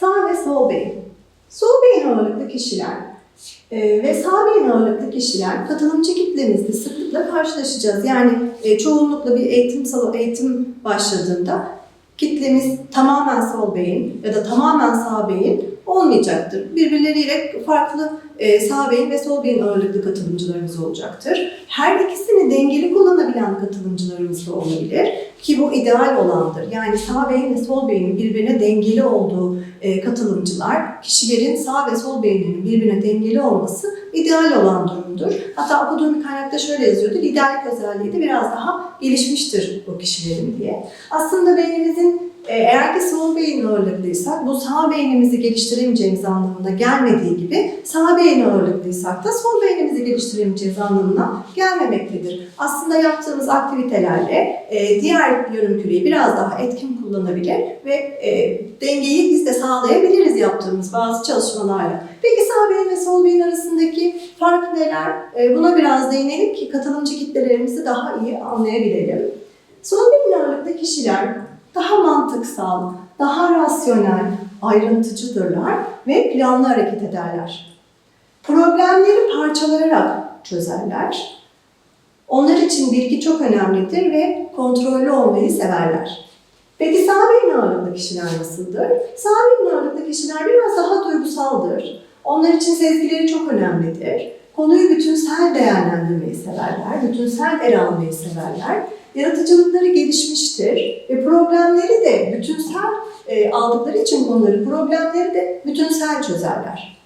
Sağ ve sol beyin. Sol beyin ağırlıklı kişiler e, ve sağ beyin ağırlıklı kişiler katılımcı kitlemizde sıklıkla karşılaşacağız. Yani e, çoğunlukla bir eğitim salonu eğitim başladığında kitlemiz tamamen sol beyin ya da tamamen sağ beyin olmayacaktır. Birbirleriyle farklı e, sağ beyin ve sol beyin ağırlıklı katılımcılarımız olacaktır. Her ikisini dengeli kullanabilen katılımcılarımız da olabilir ki bu ideal olandır. Yani sağ beyin ve sol beynin birbirine dengeli olduğu e, katılımcılar, kişilerin sağ ve sol beyinlerinin birbirine dengeli olması ideal olan durumdur. Hatta okuduğum kaynakta şöyle yazıyordu, liderlik özelliği de biraz daha gelişmiştir bu kişilerin diye. Aslında beynimizin eğer ki sol beyin ağırlıklıysak bu sağ beynimizi geliştiremeyeceğimiz anlamına gelmediği gibi sağ beyin ağırlıklıysak da sol beynimizi geliştiremeyeceğiz anlamına gelmemektedir. Aslında yaptığımız aktivitelerle e, diğer yarım küreyi biraz daha etkin kullanabilir ve e, dengeyi biz de sağlayabiliriz yaptığımız bazı çalışmalarla. Peki sağ beyin ve sol beyin arasındaki fark neler? E, buna biraz değinelim ki katılımcı kitlelerimizi daha iyi anlayabilelim. Sol beyin ağırlıklı kişiler daha mantıksal, daha rasyonel, ayrıntıcıdırlar ve planlı hareket ederler. Problemleri parçalayarak çözerler. Onlar için bilgi çok önemlidir ve kontrollü olmayı severler. Peki sağ beyin ağırlıklı kişiler nasıldır? Sağ beyin ağırlıklı kişiler biraz daha duygusaldır. Onlar için sezgileri çok önemlidir. Konuyu bütünsel değerlendirmeyi severler, bütünsel ele almayı severler. Yaratıcılıkları gelişmiştir ve problemleri de bütünsel e, aldıkları için konuları, problemleri de bütünsel çözerler.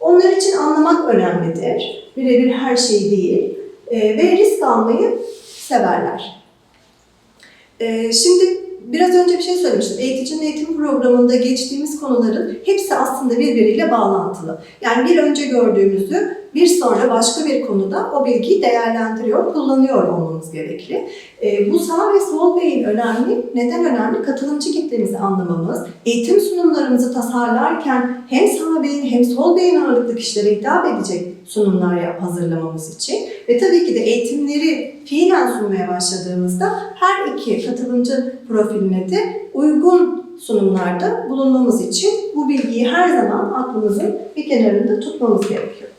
Onlar için anlamak önemlidir. Birebir her şey değil E, ve risk almayı severler. E, şimdi biraz önce bir şey söylemiştim. Eğiticinin eğitim programında geçtiğimiz konuların hepsi aslında birbiriyle bağlantılı. Yani bir önce gördüğümüzü bir sonra başka bir konuda o bilgiyi değerlendiriyor, kullanıyor olmamız gerekli. E, bu sağ ve sol beyin önemli. Neden önemli? Katılımcı kitlemizi anlamamız, eğitim sunumlarımızı tasarlarken hem sağ beyin hem sol beyin ağırlıklı kişilere hitap edecek sunumlar hazırlamamız için ve tabii ki de eğitimleri fiilen sunmaya başladığımızda her iki katılımcı profiline de uygun sunumlarda bulunmamız için bu bilgiyi her zaman aklımızın bir kenarında tutmamız gerekiyor.